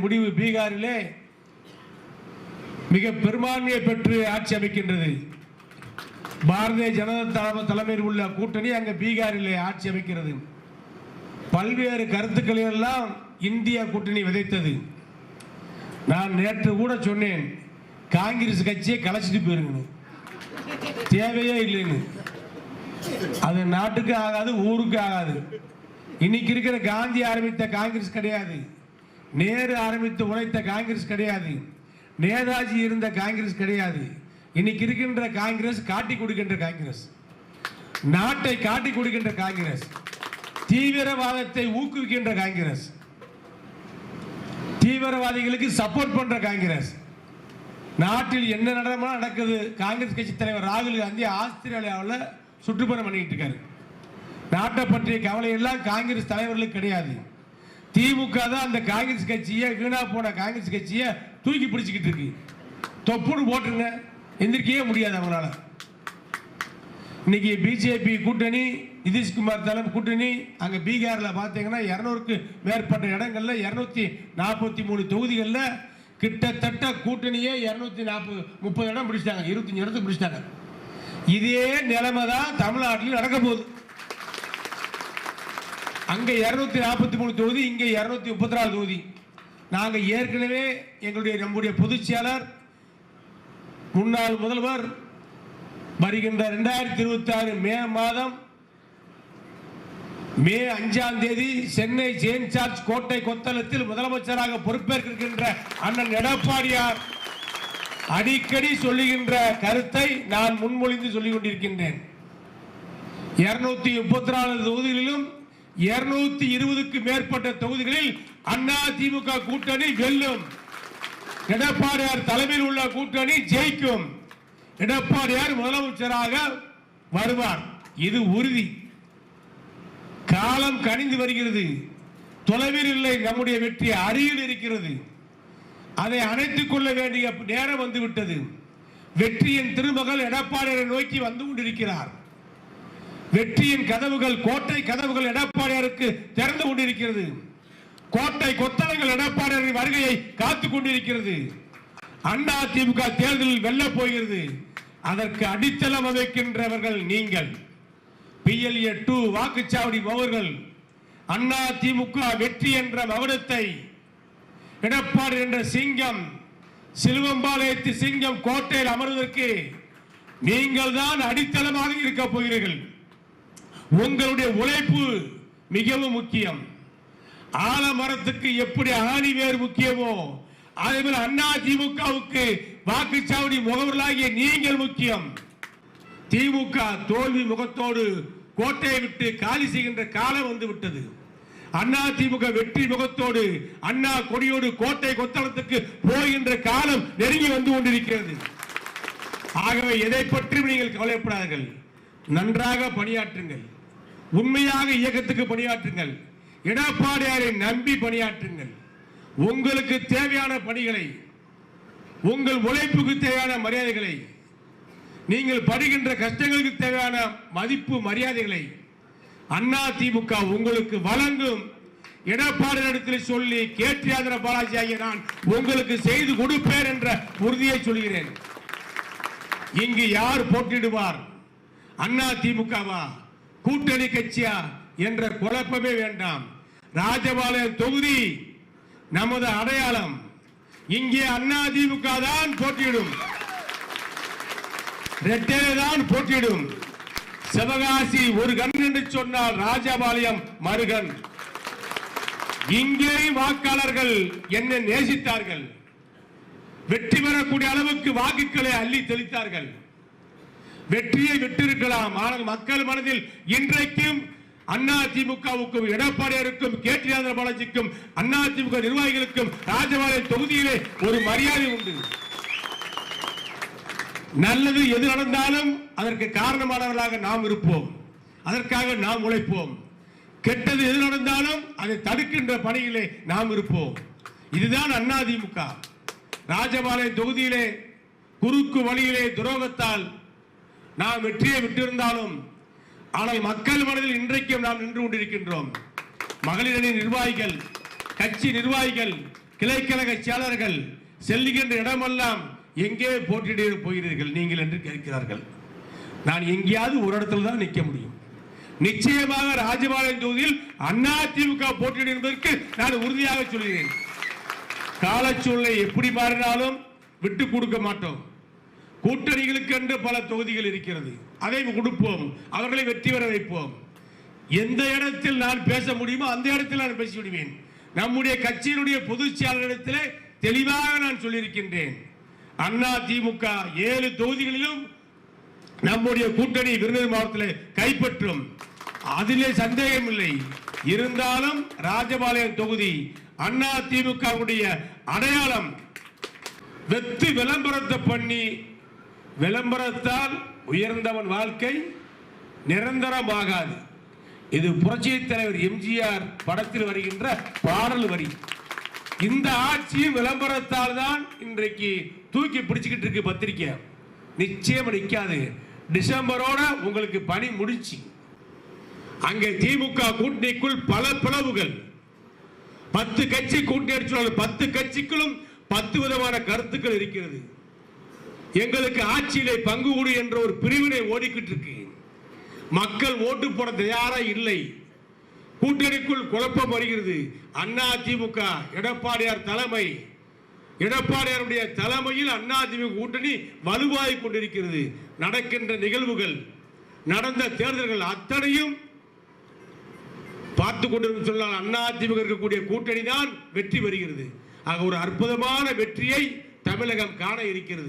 முடிவு பீகாரிலே மிக பெரும்பான்மையை பெற்று ஆட்சி அமைக்கின்றது. பாரதிய ஜனதா தலைமையில் உள்ள கூட்டணி அங்கே பீகாரிலே ஆட்சி அமைக்கிறது. பல்வேறு கருத்துக்களை எல்லாம் இந்திய கூட்டணி விதைத்தது. நான் நேற்று கூட சொன்னேன் காங்கிரஸ் கட்சியை கலைச்சிட்டு போயிருங்கன்னு தேவையே இல்லைன்னு. அது நாட்டுக்கு ஆகாது ஊருக்கு ஆகாது. இன்னைக்கு இருக்கிற காந்தி ஆரம்பித்த காங்கிரஸ் கிடையாது. நேரு ஆரம்பித்து உழைத்த காங்கிரஸ் கிடையாது. நேதாஜி இருந்த காங்கிரஸ் கிடையாது. இன்னைக்கு இருக்கின்ற காங்கிரஸ் காட்டி கொடுக்கின்ற காங்கிரஸ். நாட்டை காட்டி கொடுக்கின்ற காங்கிரஸ். தீவிரவாதத்தை ஊக்குவிக்கின்ற காங்கிரஸ். தீவிரவாதிகளுக்கு சப்போர்ட் பண்ற காங்கிரஸ். நாட்டில் என்ன நடமா நடக்குது? காங்கிரஸ் கட்சி தலைவர் ராகுல் காந்தி ஆஸ்திரேலியாவில் சுற்றுப்பயணம் பண்ணிட்டு இருக்காரு. நாட்டை பற்றிய கவலை எல்லாம் காங்கிரஸ் தலைவர்களுக்கு கிடையாது. திமுக தான் அந்த காங்கிரஸ் கட்சியை வீணா போன காங்கிரஸ் கட்சியை தூக்கி பிடிச்சிக்கிட்டு இருக்கு. தொப்புன்னு போட்டுருங்க. எந்திரிக்கவே முடியாது அவங்களால இன்னைக்கு பிஜேபி கூட்டணி நிதிஷ்குமார் தலைமை கூட்டணி அங்கே பீகாரில் பார்த்தீங்கன்னா இரநூறுக்கு மேற்பட்ட இடங்கள்ல இரநூத்தி நாற்பத்தி மூணு தொகுதிகளில் கிட்டத்தட்ட கூட்டணியே இரநூத்தி நாற்பது முப்பது இடம் பிடிச்சிட்டாங்க. இருபத்தஞ்சி இடத்துக்கு பிடிச்சிட்டாங்க. இதே நிலைமை தான் தமிழ்நாட்டில் நடக்க போகுது. அங்கே இருநூத்தி நாற்பத்தி மூணு தொகுதி இங்கே இருநூத்தி முப்பத்தி நாலு தொகுதி. நாங்கள் ஏற்கனவே எங்களுடைய நம்முடைய பொதுச் செயலர் முன்னாள் முதல்வர் வருகின்ற ரெண்டாயிரத்தி இருபத்தி ஆறு மே மாதம் மே அஞ்சாம் தேதி சென்னை ஜெயின் சார்ஜ் கோட்டை கொத்தளத்தில் முதலமைச்சராக பொறுப்பேற்கின்ற அண்ணன் எடப்பாடியார் அடிக்கடி சொல்லுகின்ற கருத்தை நான் முன்மொழிந்து சொல்லிக் கொண்டிருக்கின்றேன். இருநூத்தி முப்பத்தி நாலு தொகுதிகளிலும் இருநூத்தி இருபதுக்கு மேற்பட்ட தொகுதிகளில் அண்ணா திமுக கூட்டணி வெல்லும். எடப்பாடியார் தலைமையில் உள்ள கூட்டணி ஜெயிக்கும். எடப்பாடியார் முதலமைச்சராக வருவார். இது உறுதி. காலம் கனிந்து வருகிறது. தொலைவில் இல்லை நம்முடைய வெற்றி அருகில் இருக்கிறது. அதை அணைத்துக் கொள்ள வேண்டிய நேரம் வந்துவிட்டது. வெற்றியின் திருமகள் எடப்பாடியரை நோக்கி வந்து கொண்டிருக்கிறார். வெற்றியின் கதவுகள் கோட்டை கதவுகள் எடப்பாடியாருக்கு திறந்து கொண்டிருக்கிறது. கோட்டை கொத்தளங்கள் எடப்பாடியாரின் வருகையை காத்துக் கொண்டிருக்கிறது. அண்ணா திமுக தேர்தலில் வெல்ல போகிறது. அதற்கு அடித்தளம் அமைக்கின்றவர்கள் நீங்கள். பிஎல்ஏ டூ வாக்குச்சாவடி பவர்கள் அண்ணா திமுக வெற்றி என்ற மகுடத்தை. எடப்பாடி என்ற சிங்கம். சிலுவம்பாளையத்து சிங்கம் கோட்டையில் அமர்வதற்கு நீங்கள் தான் அடித்தளமாக இருக்க போகிறீர்கள். உங்களுடைய உழைப்பு மிகவும் முக்கியம். ஆலமரத்துக்கு எப்படி ஆணி வேறு முக்கியமோ அதே போல அண்ணா திமுகவுக்கு வாக்குச்சாவடி முகவர்களாகிய நீங்கள் முக்கியம். திமுக தோல்வி முகத்தோடு கோட்டையை விட்டு காலி செய்கின்ற காலம் வந்து விட்டது. அண்ணா திமுக வெற்றி முகத்தோடு அண்ணா கொடியோடு கோட்டை கொத்தளத்துக்கு போகின்ற காலம் நெருங்கி வந்து கொண்டிருக்கிறது. ஆகவே எதை பற்றியும் நீங்கள் கவலைப்படாதீர்கள். நன்றாக பணியாற்றுங்கள். உண்மையாக இயக்கத்துக்கு பணியாற்றுங்கள். எடப்பாடியாரை நம்பி பணியாற்றுங்கள். உங்களுக்கு தேவையான பணிகளை உங்கள் உழைப்புக்கு தேவையான மரியாதைகளை நீங்கள் படுகின்ற கஷ்டங்களுக்கு தேவையான மதிப்பு மரியாதைகளை அண்ணா திமுக உங்களுக்கு வழங்கும். எடப்பாடியிடத்தில் சொல்லி கேட்டியாதர பாலாஜி ஆகிய நான் உங்களுக்கு செய்து கொடுப்பேன் என்ற உறுதியை சொல்கிறேன். இங்கு யார் போட்டிடுவார் அண்ணா திமுகவா? கூட்டணி கட்சியா என்ற குழப்பமே வேண்டாம். ராஜபாளையம் தொகுதி நமது அடையாளம். இங்கே அண்ணா திமுக தான் போட்டியிடும். ரெட்டே தான் போட்டியிடும். சிவகாசி ஒரு கண் என்று சொன்னால் ராஜபாளையம் மருகன் இங்கே வாக்காளர்கள் என்னை நேசித்தார்கள். வெற்றி பெறக்கூடிய அளவுக்கு வாக்குகளை அள்ளி தெளித்தார்கள். வெற்றியை விட்டிருக்கலாம். ஆனால் மக்கள் மனதில் இன்றைக்கும் அண்ணா திமுகவுக்கும் எடப்பாடியாருக்கும் ஆந்திர பாலாஜிக்கும் அண்ணா திமுக நிர்வாகிகளுக்கும் ராஜபாளையம் தொகுதியிலே ஒரு மரியாதை உண்டு. நல்லது எது நடந்தாலும் அதற்கு காரணமானவர்களாக நாம் இருப்போம். அதற்காக நாம் உழைப்போம். கெட்டது எது நடந்தாலும் அதை தடுக்கின்ற பணியிலே நாம் இருப்போம். இதுதான் அண்ணா திமுக ராஜபாளையம் தொகுதியிலே குறுக்கு வழியிலே துரோகத்தால் நாம் வெற்றியை விட்டிருந்தாலும் ஆனால் மக்கள் மனதில் இன்றைக்கும் நாம் நின்று கொண்டிருக்கின்றோம். மகளிரணி நிர்வாகிகள் கட்சி நிர்வாகிகள் கிளைக்கழக செயலர்கள் செல்லுகின்ற இடமெல்லாம் எங்கே போட்டியிட போகிறீர்கள்? நீங்கள் என்று கேட்கிறார்கள். நான் எங்கேயாவது ஒரு இடத்துல தான் நிற்க முடியும். நிச்சயமாக ராஜபாளையம் தொகுதியில் அண்ணா திமுக போட்டியிடும் என்பதற்கு நான் உறுதியாக சொல்கிறேன். காலச்சூழலை எப்படி மாறினாலும் விட்டு கொடுக்க மாட்டோம். கூட்டணிகளுக்கு என்று பல தொகுதிகள் இருக்கிறது. அதை கொடுப்போம் அவர்களை வெற்றி பெற வைப்போம். எந்த இடத்தில் நான் பேச முடியுமோ அந்த இடத்தில் நான் பேசி விடுவேன் நம்முடைய கட்சியினுடைய பொதுச் செயலாளரிடத்திலே தெளிவாக நான் சொல்லியிருக்கின்றேன். அண்ணா திமுக ஏழு தொகுதிகளிலும் நம்முடைய கூட்டணி விருதுநகர் மாவட்டத்தில் கைப்பற்றும். அதிலே சந்தேகம் இல்லை இருந்தாலும் ராஜபாளையம் தொகுதி அண்ணா திமுகவுடைய அடையாளம் வெத்து விளம்பரத்தை பண்ணி விளம்பரத்தால் உயர்ந்தவன் வாழ்க்கை நிரந்தரமாகாது. இது புரட்சி தலைவர் எம்ஜிஆர் படத்தில் வருகின்ற பாடல் வரி. இந்த ஆட்சியும் விளம்பரத்தால் தான் இன்றைக்கு தூக்கி பிடிச்சுக்கிட்டு இருக்கு பத்திரிக்கை. நிச்சயம் நிற்காது டிசம்பரோட உங்களுக்கு பணி முடிச்சு அங்கே திமுக கூட்டணிக்குள் பல பிளவுகள். பத்து கட்சி கூட்டணி அடிச்சுள்ள பத்து கட்சிக்குள்ளும் பத்து விதமான கருத்துக்கள் இருக்கிறது. எங்களுக்கு ஆட்சியிலே பங்கு கொடு என்ற ஒரு பிரிவினை ஓடிக்கிட்டு இருக்கு மக்கள் ஓட்டு போட தயாரா இல்லை. கூட்டணிக்குள் குழப்பம் வருகிறது அண்ணா திமுக எடப்பாடியார் தலைமை. எடப்பாடியாருடைய தலைமையில் அண்ணா திமுக கூட்டணி வலுவாகிக் கொண்டிருக்கிறது. நடக்கின்ற நிகழ்வுகள் நடந்த தேர்தல்கள் அத்தனையும் பார்த்து கொண்டிருக்கும் சொன்னால் அண்ணா திமுக இருக்கக்கூடிய கூட்டணி தான் வெற்றி பெறுகிறது. ஆக ஒரு அற்புதமான வெற்றியை தமிழகம் காண இருக்கிறது.